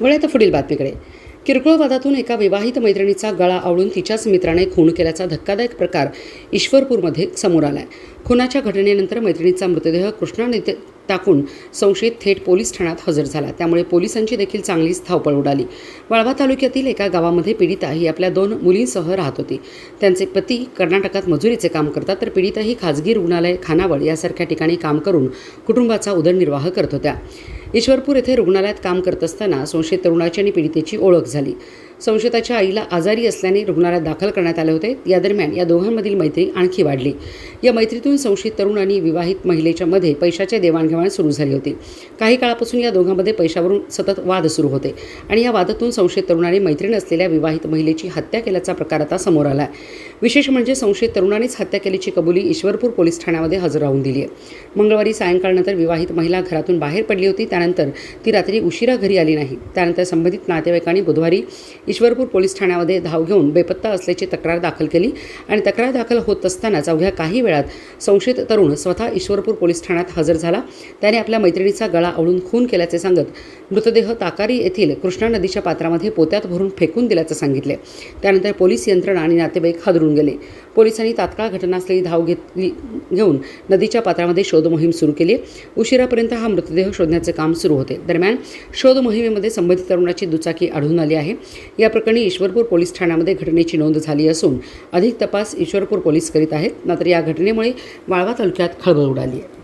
वळ्या पुढील बातमीकडे. किरकोळ वादातून एका विवाहित मैत्रिणीचा गळा आवळून तिच्याच मित्राने खून केल्याचा धक्कादायक प्रकार ईश्वरपूरमध्ये समोर आलाय. खुनाच्या घटनेनंतर मैत्रिणीचा मृतदेह कृष्णा नेते टाकून संशयित थेट पोलीस ठाण्यात हजर झाला. त्यामुळे पोलिसांची देखील चांगलीच धावपळ उडाली. वाळवा तालुक्यातील एका गावामध्ये पीडिता ही आपल्या दोन मुलींसह राहत होती. त्यांचे पती कर्नाटकात मजुरीचे काम करतात तर पीडिता ही खाजगी रुग्णालय खानावळ यासारख्या ठिकाणी काम करून कुटुंबाचा उदरनिर्वाह करत होत्या. ईश्वरपूर येथे रुग्णालयात काम करत असताना संशयित तरुणाची आणि पीडितेची ओळख झाली. संशयिताच्या आईला आजारी असल्याने रुग्णालयात दाखल करण्यात आले होते. या दरम्यान या दोघांमधील मैत्री आणखी वाढली. या मैत्रीतून संशयित तरुण आणि विवाहित महिलेच्या मध्ये पैशाचे देवाणघेवाण सुरू झाली होती. काही काळापासून या दोघांमध्ये पैशावरून सतत वाद सुरू होते आणि या वादातून संशयित तरुणाने मैत्रीण असलेल्या विवाहित महिलेची हत्या केल्याचा प्रकार आता समोर आला आहे विशेष म्हणजे संशयित तरुणानेच हत्या केल्याची कबुली ईश्वरपूर पोलीस ठाण्यामध्ये हजर राहून दिली आहे. मंगळवारी सायंकाळनंतर विवाहित महिला घरातून बाहेर पडली होती. त्यानंतर ती रात्री उशिरा घरी आली नाही. त्यानंतर संबंधित नातेवाईकांनी बुधवारी ईश्वरपूर पोलीस ठाण्यामध्ये धाव घेऊन बेपत्ता असल्याची तक्रार दाखल केली आणि तक्रार दाखल होत असतानाच अवघ्या काही वेळात संशयित तरुण स्वतः ईश्वरपूर पोलीस ठाण्यात हजर झाला. त्याने आपल्या मैत्रिणीचा गळा आवळून खून केल्याचे सांगत मृतदेह ताकारी येथील कृष्णा नदीच्या पात्रामध्ये पोत्यात भरून फेकून दिल्याचं सांगितले. त्यानंतर पोलीस यंत्रणा आणि नातेवाईक हादरून गेले. पोलिसांनी तात्काळ घटनास्थळी धाव घेतली घेऊन नदीच्या पात्रामध्ये शोधमोहीम सुरू केली. उशिरापर्यंत हा मृतदेह शोधण्याचे काम सुरू होते. दरम्यान शोध मोहिमेमध्ये संबंधित तरुणाची दुचाकी आढळून आली आहे. या प्रकरणी ईश्वरपूर पोलीस ठाण्यामध्ये घटनेची नोंद झाली असून अधिक तपास ईश्वरपूर पोलीस करीत आहेत. मात्र या घटनेमुळे वाळवा तालुक्यात खळबळ उडाली आहे.